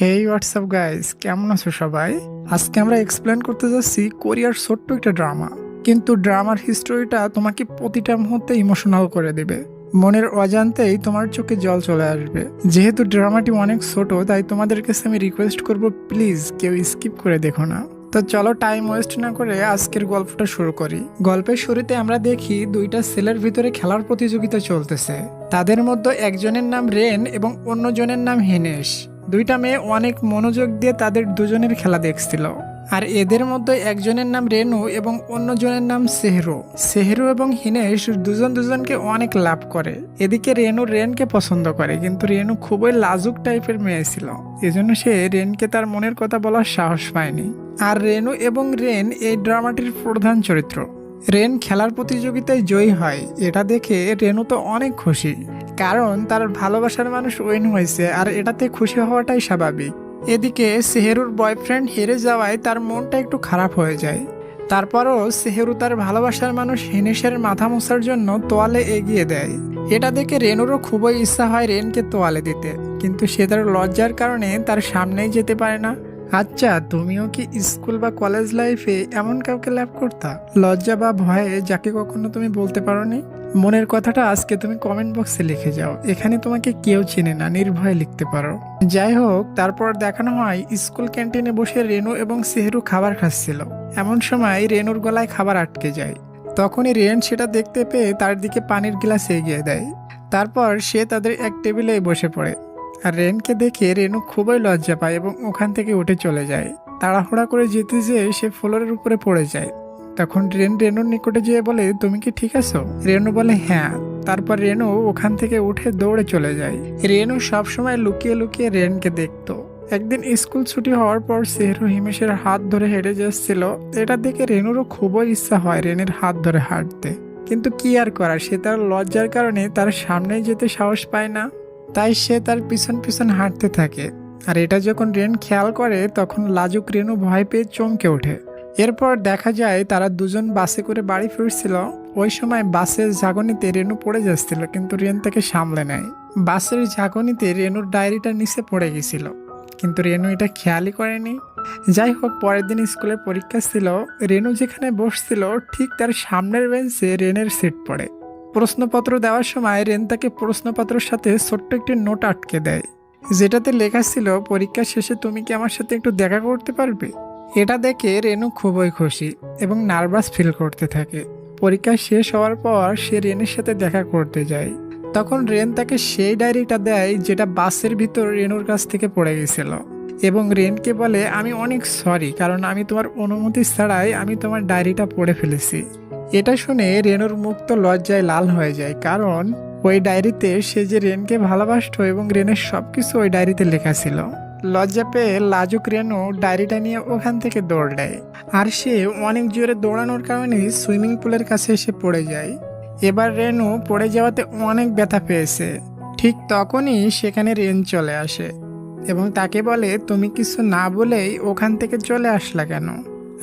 হেই WhatsApp guys কেমন আছো সবাই? আজকে আমরা এক্সপ্লেন করতে যাচ্ছি কোরিয়ার ছোট্ট একটা ড্রামা কিন্তু ড্রামার হিস্টোরিটা তোমাকে প্রতিটা মুহূর্তে ইমোশনাল করে দেবে। মনের অজান্তেই তোমার চোখে জল চলে আসবে। যেহেতু ড্রামাটি অনেক ছোট, তাই তোমাদের কাছে আমি রিকোয়েস্ট করব প্লিজ কেউ স্কিপ করে দেখো না। তো চলো টাইম ওয়েস্ট না করে আজকের গল্পটা শুরু করি। গল্পের শুরুতে আমরা দেখি দুইটা ছেলের ভিতরে খেলার প্রতিযোগিতা চলতেছে। তাদের মধ্যে একজনের নাম রেন এবং অন্যজনের নাম হিনেশ। দুইটা মেয়ে অনেক মনোযোগ দিয়ে তাদের দুজনের খেলা দেখছিল। আর এদের মধ্যে একজনের নাম রেনু এবং অন্যজনের নাম সেহরু। সেহরু এবং হিনেশ দুজন দুজনকে অনেক লাভ করে। এদিকে রেনু রেনকে পছন্দ করে, কিন্তু রেনু খুবই লাজুক টাইপের মেয়ে ছিল। এজন্য সে রেনকে তার মনের কথা বলার সাহস পায়নি। আর রেনু এবং রেন এই ড্রামাটির প্রধান চরিত্র। রেন খেলার প্রতিযোগিতায় জয়ী হয়। এটা দেখে রেনু তো অনেক খুশি। কারণ তার ভালোবাসার মানুষ উইন হয়েছে আর এটাতে খুশি হওয়াটাই স্বাভাবিক। এদিকে সেহেরুর বয়ফ্রেন্ড হেরে যাওয়ায় তার মনটা একটু খারাপ হয়ে যায়। তারপরও সেহেরু তার ভালোবাসার মানুষ হিনেশের মাথা মোছার জন্য তোয়ালে এগিয়ে দেয়। এটা দেখে রেনুরও খুবই ইচ্ছা হয় রেনকে তোয়ালে দিতে। কিন্তু সে তার লজ্জার কারণে তার সামনেই যেতে পারে না। আচ্ছা তুমিও কি স্কুল বা কলেজ লাইফে এমন কাউকে লাভ করতা? লজ্জা বা ভয়ে যাকে কখনো তুমি বলতে পারোনি? মনের কথাটা আজকে তুমি কমেন্ট বক্সে লিখে যাও। এখানে তোমাকে কেউ চেনে না, নির্ভয়ে লিখতে পারো। যাই হোক, তারপর দেখানো হয় স্কুল ক্যান্টিনে বসে রেনু এবং সেহরু খাবার খাচ্ছিল। এমন সময় রেনুর গলায় খাবার আটকে যায়। তখনই রেন সেটা দেখতে পেয়ে তার দিকে পানির গ্লাস এগিয়ে দেয়। তারপর সে তাদের এক টেবিলে বসে পড়ে। আর রেনকে দেখে রেনু খুবই লজ্জা পায় এবং ওখান থেকে উঠে চলে যায়। তাড়াহুড়া করে যেতে যেয়ে সে ফ্লোরের উপরে পড়ে যায়। তখন রেন রেনুর নিকটে যেয়ে বলে, তুমি কি ঠিক আছো? রেনু বলে হ্যাঁ। তারপর রেনু ওখান থেকে উঠে দৌড়ে চলে যায়। রেনু সবসময় লুকিয়ে লুকিয়ে রেনকে দেখতো। একদিন স্কুল ছুটি হওয়ার পর সেহরু হিমেশের হাত ধরে হেঁটে যাচ্ছিল। এটা দেখে রেনুরও খুবই ইচ্ছা হয় রেনের হাত ধরে হাঁটতে। কিন্তু কি আর করার, সে তার লজ্জার কারণে তার সামনে যেতে সাহস পায় না। তাই সে তার পিছন পিছন হাঁটতে থাকে। আর এটা যখন রেন খেয়াল করে, তখন লাজুক রেনু ভয় পেয়ে চমকে ওঠে। এরপর দেখা যায়, তারা দুজন বাসে করে বাড়ি ফিরছিল। ওই সময় বাসের ঝাঁকুনিতে রেনু পড়ে যাচ্ছিল, কিন্তু রেন তাকে সামলে নেয়। বাসের ঝাঁকুনিতে রেনুর ডায়েরিটা নিচে পড়ে গেছিল। কিন্তু রেনু এটা খেয়ালই করেনি। যাই হোক, পরের দিন স্কুলে পরীক্ষা ছিল। রেনু যেখানে বসছিল, ঠিক তার সামনের বেঞ্চে রেনের সিট পড়ে। প্রশ্নপত্র দেওয়ার সময় রেন তাকে প্রশ্নপত্রের সাথে ছোট্ট একটি নোট আটকে দেয়। যেটাতে লেখা ছিল, পরীক্ষা শেষে তুমি কি আমার সাথে একটু দেখা করতে পারবে? এটা দেখে রেনু খুবই খুশি এবং নার্ভাস ফিল করতে থাকে। পরীক্ষা শেষ হওয়ার পর সে রেনের সাথে দেখা করতে যায়। তখন রেন তাকে সেই ডায়েরিটা দেয় যেটা বাসের ভিতর রেনুর কাছ থেকে পড়ে গেছিল এবং রেনকে বলে, আমি অনেক সরি, কারণ আমি তোমার অনুমতি ছাড়াই আমি তোমার ডায়েরিটা পড়ে ফেলেছি। এটা শুনে রেনুর মুখ তো লজ্জায় লাল হয়ে যায়, কারণ ওই ডায়েরিতে সে যে রেনকে ভালোবাসত এবং রেনের সব কিছু ওই ডায়েরিতে লেখা ছিল। লজ্জা পেয়ে লাজুক রেনু ডায়েরিটা নিয়ে ওখান থেকে দৌড় দেয়। আর সে অনেক জোরে দৌড়ানোর কারণে সুইমিং পুলের কাছে এসে পড়ে যায়। এবার রেনু পড়ে যাওয়াতে অনেক ব্যথা পেয়েছে। ঠিক তখনই সেখানে রেন চলে আসে এবং তাকে বলে, তুমি কিছু না বলেই ওখান থেকে চলে আসলা কেন?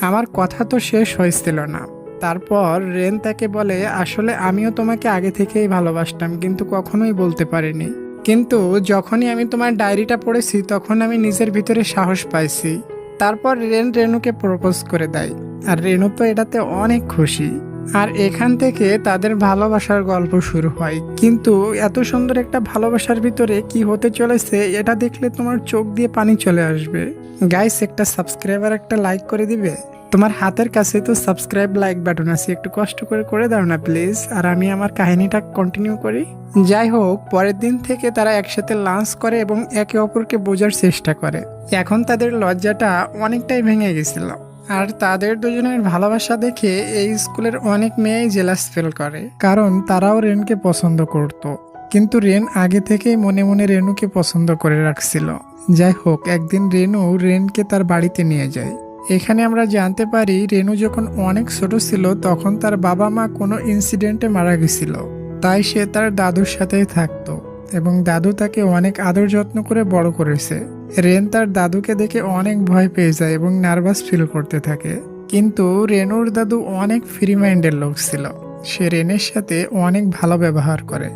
আমার কথা তো শেষ হয়েছিল না। তারপর রেন তাকে বলে, আসলে আমিও তোমাকে আগে থেকেই ভালোবাসতাম, কিন্তু কখনোই বলতে পারিনি। কিন্তু যখনই আমি তোমার ডায়েরিটা পড়েছি, তখন আমি নিজের ভিতরে সাহস পাইছি। তারপর রেন রেনুকে প্রপোজ করে দেয়। আর রেনু তো এটাতে অনেক খুশি। আর এখান থেকে তাদের ভালোবাসার গল্প শুরু হয়। কিন্তু এত সুন্দর একটা ভালোবাসার ভিতরে কি হতে চলেছে, এটা দেখলে তোমার চোখ দিয়ে পানি চলে আসবে। গাইস একটা সাবস্ক্রাইবার একটা লাইক করে দিবে। তোমার হাতের কাছে তো সাবস্ক্রাইব লাইক বাটন আছে। একটু কষ্ট করে করে দাও না প্লিজ আর আমি আমার কাহিনীটা কন্টিনিউ করি। যাই হোক, পরের দিন থেকে তারা একসাথে লাঞ্চ করে এবং একে অপরকে বোঝার চেষ্টা করে। এখন তাদের লজ্জাটা অনেকটাই ভেঙে গেছিল। আর তাদের দুজনের ভালোবাসা দেখে এই স্কুলের অনেক মেয়েই জেলাস ফিল করে, কারণ তারাও রেনকে পছন্দ করত। কিন্তু রেন আগে থেকেই মনে মনে রেনুকে পছন্দ করে রাখছিল। যাই হোক, একদিন রেনু রেনকে তার বাড়িতে নিয়ে যায়। এখানে আমরা জানতে পারি রেনু যখন অনেক ছোট ছিল, তখন তার বাবা মা কোনো ইনসিডেন্টে মারা গেছিল। তাই সে তার দাদুর সাথেই থাকতো এবং দাদু তাকে অনেক আদর যত্ন করে বড় করেছে। রেন তার দাদুকে দেখে অনেক ভয় পেয়ে যায় এবং নার্ভাস ফিল করতে থাকে। কিন্তু রেনুর দাদু অনেক ফ্রি মাইন্ডের লোক ছিল। সে রেনের সাথে অনেক ভালো ব্যবহার করে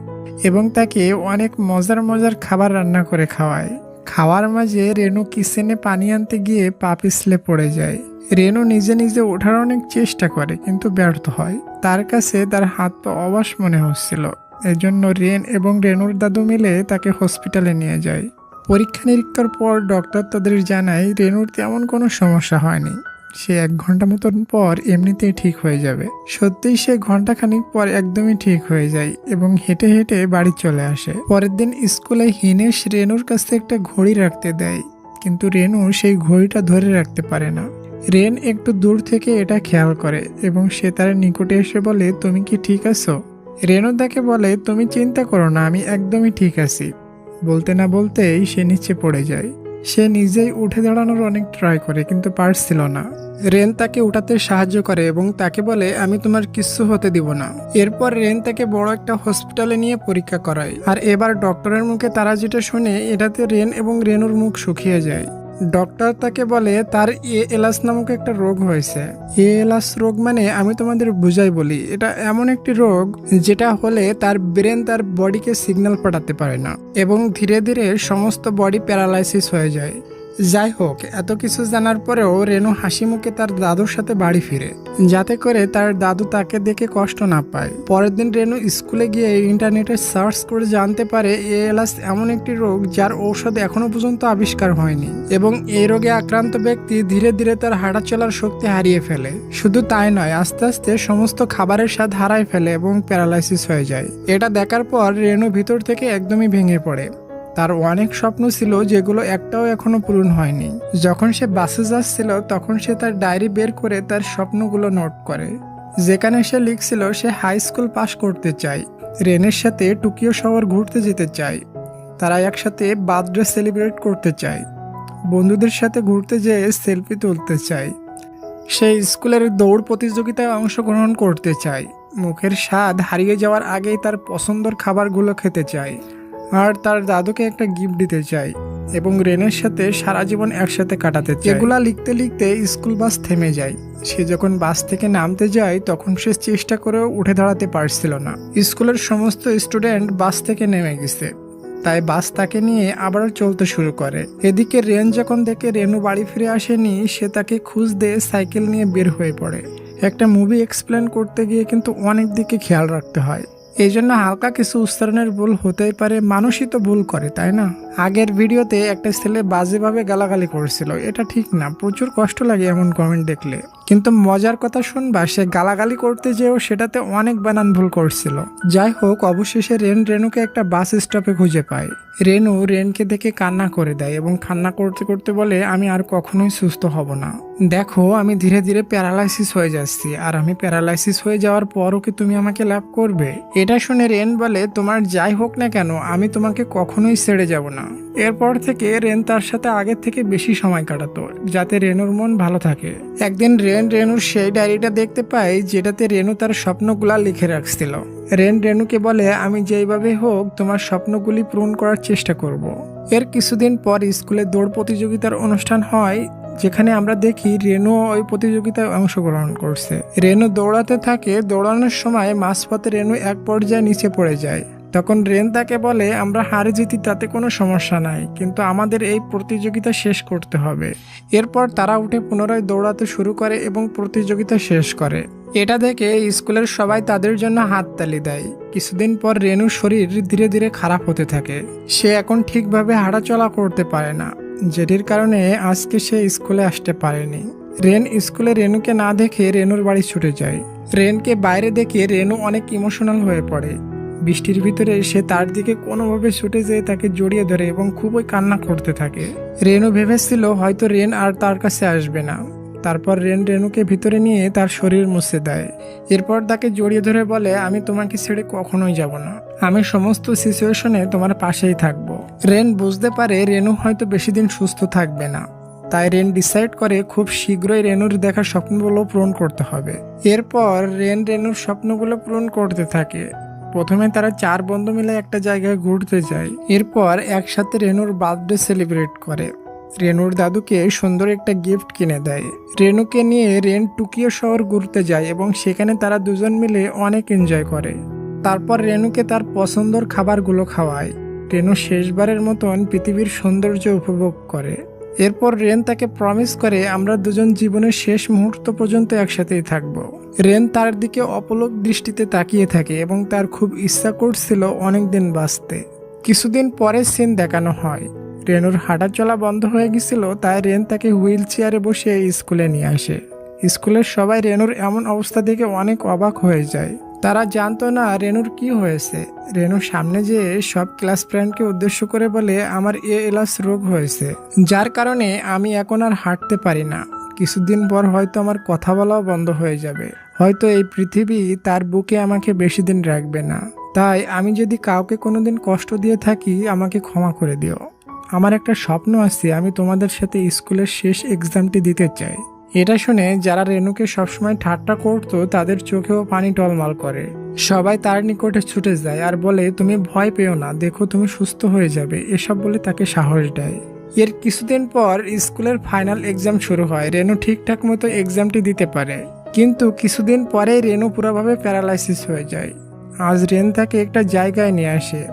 এবং তাকে অনেক মজার মজার খাবার রান্না করে খাওয়ায়। খাওয়ার মাঝে রেনু কিচেনে পানি আনতে গিয়ে পা পিছলে পড়ে যায়। রেনু নিজে নিজে ওঠার অনেক চেষ্টা করে, কিন্তু ব্যর্থ হয়। তার কাছে তার হাত পা অবাস মনে হচ্ছিল। এজন্য রেন এবং রেনুর দাদু মিলে তাকে হসপিটালে নিয়ে যায়। পরীক্ষা নিরীক্ষার পর ডক্টর তাদের জানায়, রেনুর তেমন কোনো সমস্যা হয়নি। সে এক ঘণ্টা মতন পর এমনিতেই ঠিক হয়ে যাবে। সত্যিই সে ঘন্টাখানিক পর একদমই ঠিক হয়ে যায় এবং হেঁটে হেঁটে বাড়ি চলে আসে। পরের দিন স্কুলে হিনেশ রেনুর কাছে একটা ঘড়ি রাখতে দেয়। কিন্তু রেনু সেই ঘড়িটা ধরে রাখতে পারে না। রেন একটু দূর থেকে এটা খেয়াল করে এবং সে তার নিকটে এসে বলে, তুমি কি ঠিক আছো? রেনু তাকে বলে, তুমি চিন্তা করো না, আমি একদমই ঠিক আছি। বলতে না বলতেই সে নিচে পড়ে যায়। সে নিজেই উঠে দাঁড়ানোর অনেক ট্রাই করে, কিন্তু পারছিল না। রেন তাকে উঠাতে সাহায্য করে এবং তাকে বলে, আমি তোমার কিচ্ছু হতে দিব না। এরপর রেন তাকে বড় একটা হসপিটালে নিয়ে পরীক্ষা করায়। আর এবার ডক্টরের মুখে তারা যেটা শুনে, এটাতে রেন এবং রেনুর মুখ শুকিয়ে যায়। ডক্টর তাকে বলে, তার এ এলাস নামক একটা রোগ হয়েছে। এ এলাস রোগ মানে আমি তোমাদের বুঝাই বলি, এটা এমন একটি রোগ যেটা হলে তার ব্রেন তার বডিকে সিগন্যাল পাঠাতে পারে না এবং ধীরে ধীরে সমস্ত বডি প্যারালাইসিস হয়ে যায়। যাই হোক এত কিছু জানার পরেও রেনু হাসি মুখে তার দাদুর সাথে বাড়ি ফিরে। যাতে করে তার দাদু তাকে দেখে কষ্ট না পায়। পরের দিন রেনু স্কুলে গিয়ে ইন্টারনেটে সার্চ করে জানতে পারে, এএলএস এমন একটি রোগ যার ঔষধ এখনও পর্যন্ত আবিষ্কার হয়নি এবং এই রোগে আক্রান্ত ব্যক্তি ধীরে ধীরে তার হাঁটা চলার শক্তি হারিয়ে ফেলে। শুধু তাই নয়, আস্তে আস্তে সমস্ত খাবারের স্বাদ হারায় ফেলে এবং প্যারালাইসিস হয়ে যায়। এটা দেখার পর রেনু ভিতর থেকে একদমই ভেঙে পড়ে। তার অনেক স্বপ্ন ছিল যেগুলো একটাও এখনও পূরণ হয়নি। যখন সে বাসে যাচ্ছিল, তখন সে তার ডায়েরি বের করে তার স্বপ্নগুলো নোট করে। যেখানে সে লিখছিল, সে হাই স্কুল পাশ করতে চায়। রেনের সাথে টোকিও শহর ঘুরতে যেতে চায়। তারা একসাথে বার্থডে সেলিব্রেট করতে চায়। বন্ধুদের সাথে ঘুরতে যেয়ে সেলফি তুলতে চায়। সে স্কুলের দৌড় প্রতিযোগিতায় অংশগ্রহণ করতে চায়। মুখের স্বাদ হারিয়ে যাওয়ার আগেই তার পছন্দর খাবারগুলো খেতে চায়। আর তার দাদুকে একটা গিফট দিতে চাই এবং রেনের সাথে সারা জীবন একসাথে কাটাতে চাই। এগুলা লিখতে লিখতে স্কুল বাস থেমে যায়। সে যখন বাস থেকে নামতে যায়, তখন সে চেষ্টা করেও উঠে দাঁড়াতে পারছিল না। স্কুলের সমস্ত স্টুডেন্ট বাস থেকে নেমে গেছে। তাই বাস তাকে নিয়ে আবারও চলতে শুরু করে। এদিকে রেন যখন দেখে রেনু বাড়ি ফিরে আসেনি, সে তাকে খুঁজ দিয়ে সাইকেল নিয়ে বের হয়ে পড়ে। একটা মুভি এক্সপ্লেন করতে গিয়ে কিন্তু অনেক দিকে খেয়াল রাখতে হয়। এই জন্য হালকা কিছু উচ্চারণের ভুল হতেই পারে, মানুষই তো ভুল করে, তাই না? আগের ভিডিওতে একটা ছেলে বাজেভাবে গালাগালি করেছিল, এটা ঠিক না, প্রচুর কষ্ট লাগে এমন কমেন্ট দেখলে। কিন্তু মজার কথা শুনবা, সে গালাগালি করতে যেও সেটাতে অনেক বানান ভুল করছিল। যাই হোক, অবশেষে রেন রেনুকে একটা বাস স্টপে খুঁজে পায়। রেনু রেনকে দেখে কান্না করে দেয় এবং কান্না করতে করতে বলে, আমি আর কখনোই সুস্থ হব না। দেখো, আমি ধীরে ধীরে প্যারালাইসিস হয়ে যাচ্ছি, আর আমি প্যারালাইসিস হয়ে যাওয়ার পরও কি তুমি আমাকে লাভ করবে? এটা শুনে রেন বলে, তোমার যাই হোক না কেন, আমি তোমাকে কখনোই ছেড়ে যাব না। এরপর থেকে রেন তার সাথে আগের থেকে বেশি সময় কাটাতো, যাতে রেনুর মন ভালো থাকে। একদিন রেন রেনুর সেই ডায়েরিটা দেখতে পায়, যেটাতে রেনু তার স্বপ্নগুলা লিখে রাখছিল। রেন রেনুকে বলে, আমি যেইভাবে হোক, তোমার স্বপ্নগুলি পূরণ করার চেষ্টা করব। এর কিছুদিন পর স্কুলে দৌড় প্রতিযোগিতার অনুষ্ঠান হয় যেখানে আমরা দেখি রেনু ওই প্রতিযোগিতায় অংশগ্রহণ করছে। রেনু দৌড়াতে থাকে, দৌড়ানোর সময় মাঝপথে রেনু এক পর্যায়ে নিচে পড়ে যায়। তখন রেন তাকে বলে, আমরা হারে জিতি, তাতে কোনো সমস্যা নাই, কিন্তু আমাদের এই প্রতিযোগিতা শেষ করতে হবে। এরপর তারা উঠে পুনরায় দৌড়াতে শুরু করে এবং প্রতিযোগিতা শেষ করে। এটা দেখে স্কুলের সবাই তাদের জন্য হাততালি দেয়। কিছুদিন পর রেনুর শরীর ধীরে ধীরে খারাপ হতে থাকে। সে এখন ঠিকভাবে হাঁটাচলা করতে পারে না। যেটির কারণে আজকে সে স্কুলে আসতে পারেনি। রেন স্কুলে রেনুকে না দেখে রেনুর বাড়ি ছুটে যায়। রেনকে বাইরে দেখে রেনু অনেক ইমোশনাল হয়ে পড়ে। বৃষ্টির ভিতরে সে তার দিকে কোনোভাবে ছুটে যেয়ে তাকে জড়িয়ে ধরে এবং খুবই কান্না করতে থাকে। রেনু ভেবেছিল হয়তো রেন আর তার কাছে আসবে না। তারপর রেন রেনুকে ভিতরে নিয়ে তার শরীর মুছে দেয়। এরপর তাকে জড়িয়ে ধরে বলে, আমি তোমাকে ছেড়ে কখনোই যাব না। আমি সমস্ত সিচুয়েশনে তোমার পাশেই থাকব। রেন বুঝতে পারে রেনু হয়তো বেশি দিন সুস্থ থাকবে না। তাই রেন ডিসাইড করে খুব শীঘ্রই রেনুর দেখা স্বপ্নগুলো পূরণ করতে হবে। এরপর রেন রেনুর স্বপ্নগুলো পূরণ করতে থাকে। প্রথমে তারা চার বন্ধু মিলে একটা জায়গায় ঘুরতে যায়। এরপর একসাথে রেনুর বার্থডে সেলিব্রেট করে। রেনুর দাদুকে সুন্দর একটা গিফট কিনে দেয়। রেনুকে নিয়ে রেন টুকিও শহর ঘুরতে যায় এবং সেখানে তারা দুজন মিলে অনেক এনজয় করে। তারপর রেনুকে তার পছন্দর খাবারগুলো খাওয়ায়। রেনু শেষবারের মতন পৃথিবীর সৌন্দর্য উপভোগ করে। এরপর রেন তাকে প্রমিস করে, আমরা দুজন জীবনের শেষ মুহূর্ত পর্যন্ত একসাথেই থাকব। রেন তার দিকে অপলক দৃষ্টিতে তাকিয়ে থাকে এবং তার খুব ইচ্ছা করছিল অনেকদিন বাঁচতে। কিছুদিন পরে সিন দেখানো হয়। রেনুর হাঁটা চলা বন্ধ হয়ে গেছিল, তাই রেন তাকে হুইল চেয়ারে বসে স্কুলে নিয়ে আসে। স্কুলের সবাই রেনুর এমন অবস্থা দেখে অনেক অবাক হয়ে যায়। তারা জানতো না রেনুর কি হয়েছে। রেনুর সামনে যেয়ে সব ক্লাস ফ্রেন্ডকে উদ্দেশ্য করে বলে, আমার এ এলাস রোগ হয়েছে। যার কারণে আমি এখন আর হাঁটতে পারি না। কিছুদিন পর হয়তো আমার কথা বলাও বন্ধ হয়ে যাবে। হয়তো এই পৃথিবী তার বুকে আমাকে বেশি দিন রাখবে না। তাই আমি যদি কাউকে কোনোদিন কষ্ট দিয়ে থাকি, আমাকে ক্ষমা করে দিও। আমার একটা স্বপ্ন আছে, আমি তোমাদের সাথে স্কুলের শেষ এক্সামটি দিতে চাই। এটা শুনে যারা রেনুকে সবসময় ঠাট্টা করতো, তাদের চোখেও পানি টলমাল করে। সবাই তার নিকটে ছুটে যায় আর বলে, তুমি ভয় পেও না, দেখো তুমি সুস্থ হয়ে যাবে। এসব বলে তাকে সাহস দেয়। এর কিছুদিন পর স্কুলের ফাইনাল এক্সাম শুরু হয়। রেনু ঠিকঠাক মতো এক্সামটি দিতে পারে। কিন্তু কিছুদিন পরে রেনু পুরোভাবে প্যারালাইসিস হয়ে যায়। আজ রেন তাকে একটা জায়গায় নিয়ে আসে।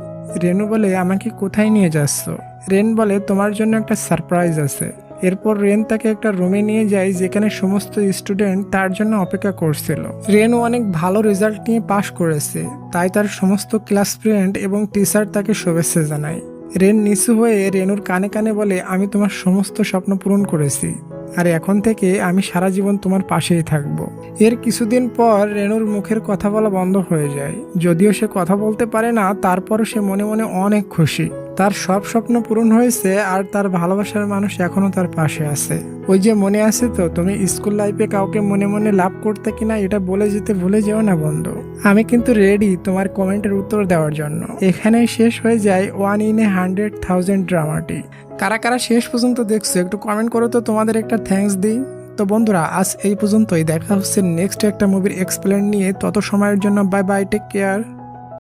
রেনু বলে, আমাকে কোথায় নিয়ে যাচ্ছ? রেন বলে, তোমার জন্য একটা সারপ্রাইজ আছে। এরপর রেন তাকে একটা রুমে নিয়ে যায়, যেখানে সমস্ত স্টুডেন্ট তার জন্য অপেক্ষা করছিল। রেন অনেক ভালো রেজাল্ট নিয়ে পাশ করেছে, তাই তার সমস্ত ক্লাস ফ্রেন্ড এবং টিচার তাকে শুভেচ্ছা জানায়। রেন নিচু হয়ে রেনুর কানে কানে বলে, আমি তোমার সমস্ত স্বপ্ন পূরণ করেছি, আর এখন থেকে আমি সারা জীবন তোমার পাশেই থাকব। এর কিছুদিন পর রেনুর মুখের কথা বলা বন্ধ হয়ে যায়। যদিও সে কথা বলতে পারে না, তারপরও সে মনে মনে অনেক খুশি। তার সব স্বপ্ন পূরণ হয়েছে আর তার ভালোবাসার মানুষ এখনও তার পাশে আছে। ওই যে মনে আছে তো, তুমি স্কুল লাইফে কাউকে মনে মনে লাভ করতে কিনা এটা বলে যেতে ভুলে যেও না বন্ধু। আমি কিন্তু রেডি তোমার কমেন্টের উত্তর দেওয়ার জন্য। এখানেই শেষ হয়ে যায় one in a hundred thousand ড্রামাটি কারা কারা শেষ পর্যন্ত দেখছ, একটু কমেন্ট করো তো তোমাদের একটা থ্যাঙ্কস দিই। তো বন্ধুরা, আজ এই পর্যন্তই। দেখা হচ্ছে নেক্সট একটা মুভির এক্সপ্লেন নিয়ে। তত সময়ের জন্য বাই বাই টেক কেয়ার